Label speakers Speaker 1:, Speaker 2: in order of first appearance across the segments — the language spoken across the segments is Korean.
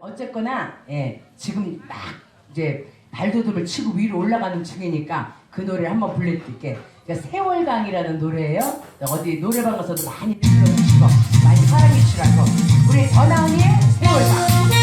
Speaker 1: 어쨌거나 예, 지금 막 이제 발도둑을 치고 위로 올라가는 중이니까 그 노래를 한번 불러드릴게. 그러니까 세월강이라는 노래예요. 어디 노래방 가서도 많이 불러주시고 많이 사랑해 주라고. 우리 더나은이의 세월강.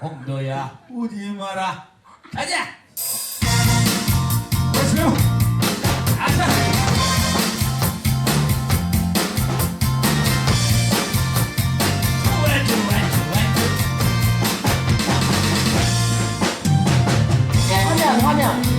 Speaker 2: 홍도야. 우지 마라? 가자! Let's go
Speaker 1: 화면 화면.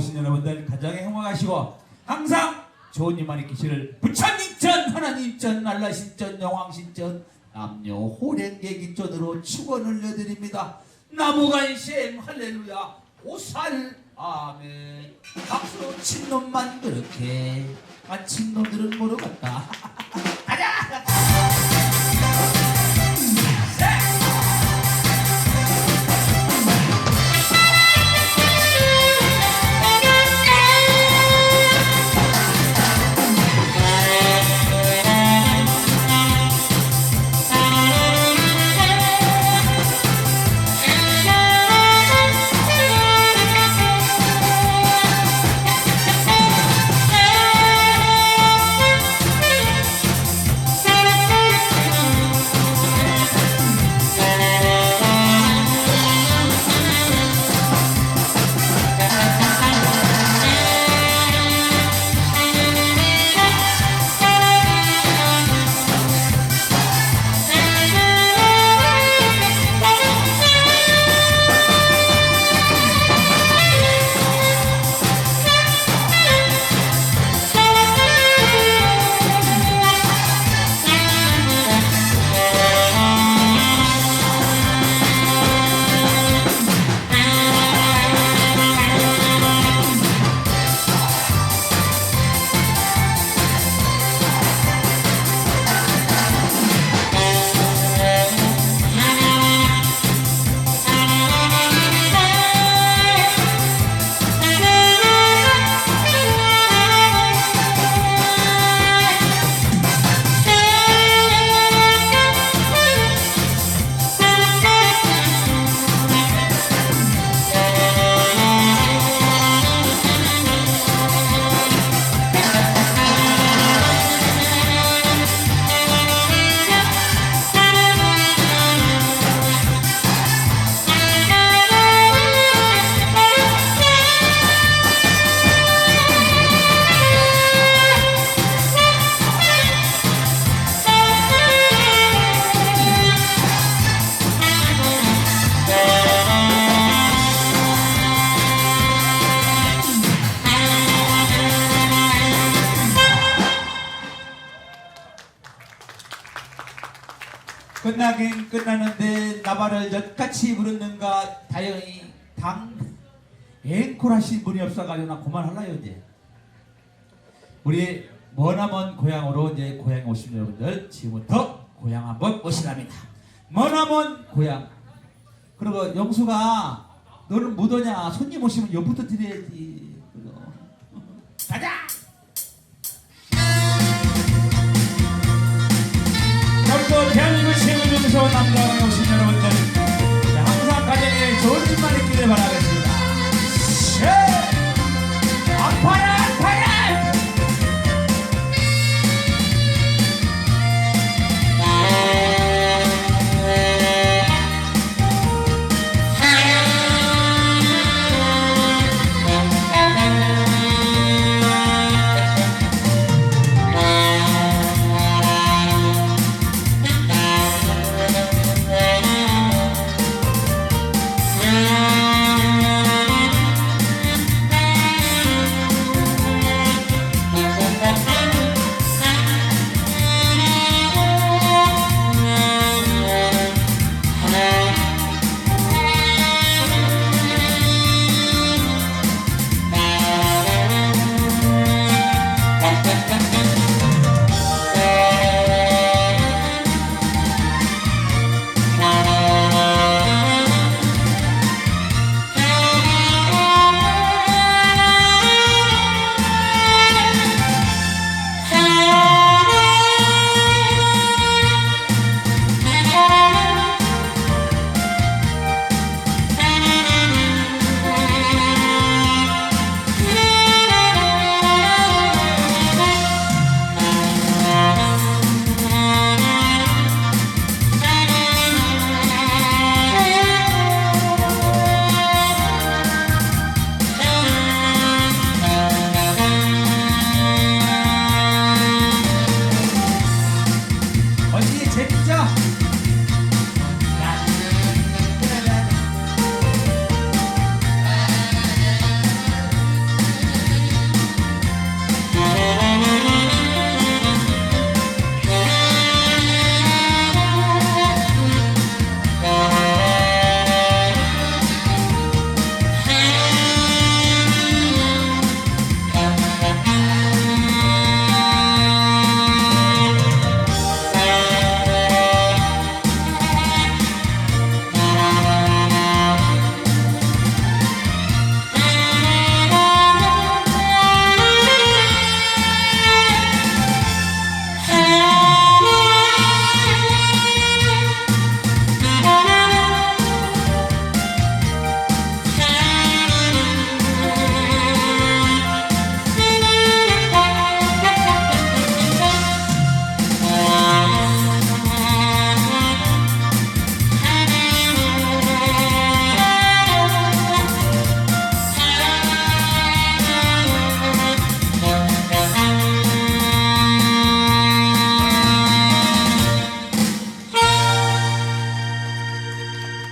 Speaker 2: 오신 여러분들 가정에 행복하시고 항상 좋은 일만 있기를 부처님 전 하나님 전 날라신 전 영왕신 전 남녀 호랭개기전으로 축원을 내드립니다. 나무간셈 할렐루야. 오살 아멘. 박수로 친 놈만 그렇게. 안친 놈들은 모르겠다 끝나긴 끝나는데 나발을 엿같이 부르는가? 다행히 당 앵콜 하신 분이 없어가지고 나 그만할라요 이제. 우리 머나먼 고향으로 이제 고향에 오신 여러분들. 지금부터 고향 한번 오시랍니다. 머나먼 고향. 그리고 영수가 너는 못 오냐? 손님 오시면 옆부터 드려야지. 가자 남자에 오신 여러분들 자, 항상 가정에 좋은 일만 있기를 바라겠습니다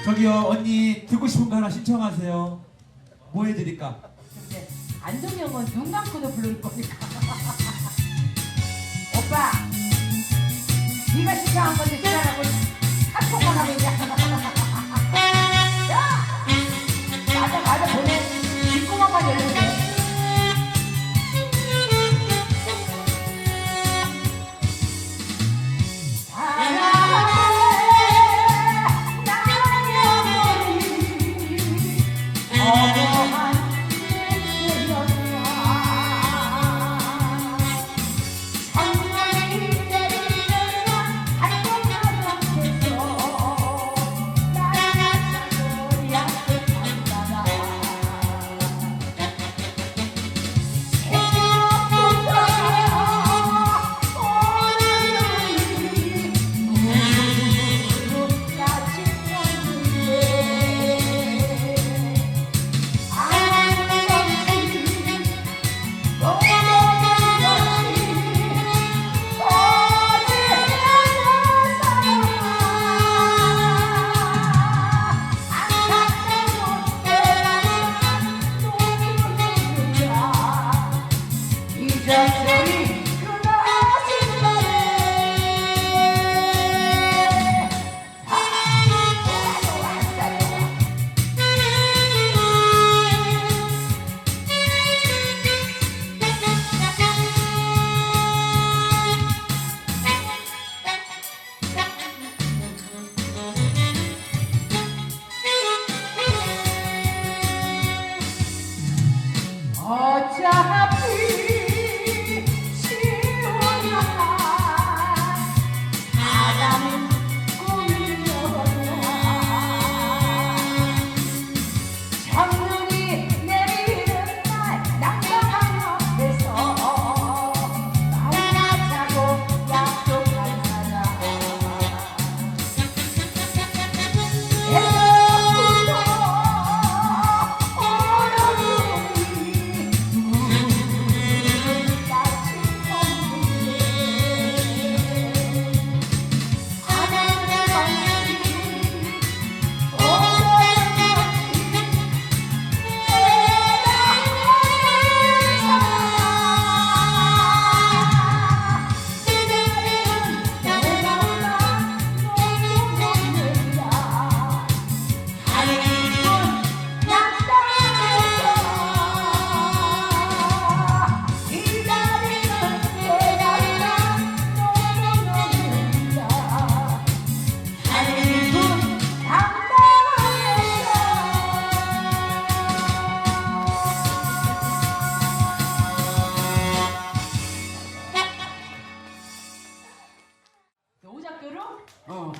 Speaker 2: 저기요 언니 듣고 싶은 거 하나 신청하세요. 뭐 해드릴까?
Speaker 1: 근데 안동형은 눈 감고도 부를 거니까. 오빠, 네가 시켜한 건데 시간하고 카톡만 하고 있냐? 어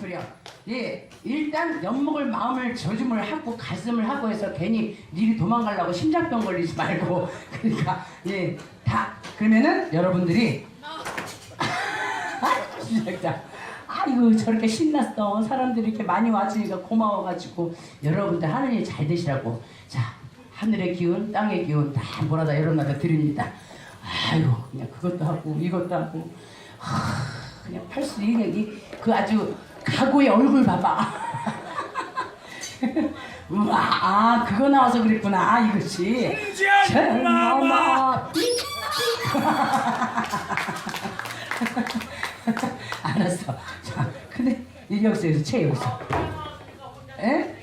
Speaker 1: 그래요. 예 일단 엿먹을 마음을 조짐을 하고 가슴을 하고 해서 괜히 니리 도망가려고 심장병 걸리지 말고. 그러니까 예 다 그러면은 여러분들이 시작자. 아이고 저렇게 신났어. 사람들이 이렇게 많이 와주니까 고마워가지고. 여러분들 하늘이 잘 되시라고. 자 하늘의 기운 땅의 기운 다 몰아다 열어놔다 드립니다. 아이고 그냥 그것도 하고 이것도 하고. 하, 그냥 팔수 있는 이그 아주 각오의 얼굴 봐봐 우와 아 그거 나와서 그랬구나 이것이 전마마 알았어. 자, 근데 여기 여기서 여기서 채 여기서. 에?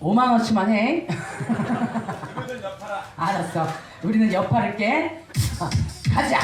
Speaker 1: 5만 원치만 해. 알았어. 우리는 옆 팔을게. 자, 가자.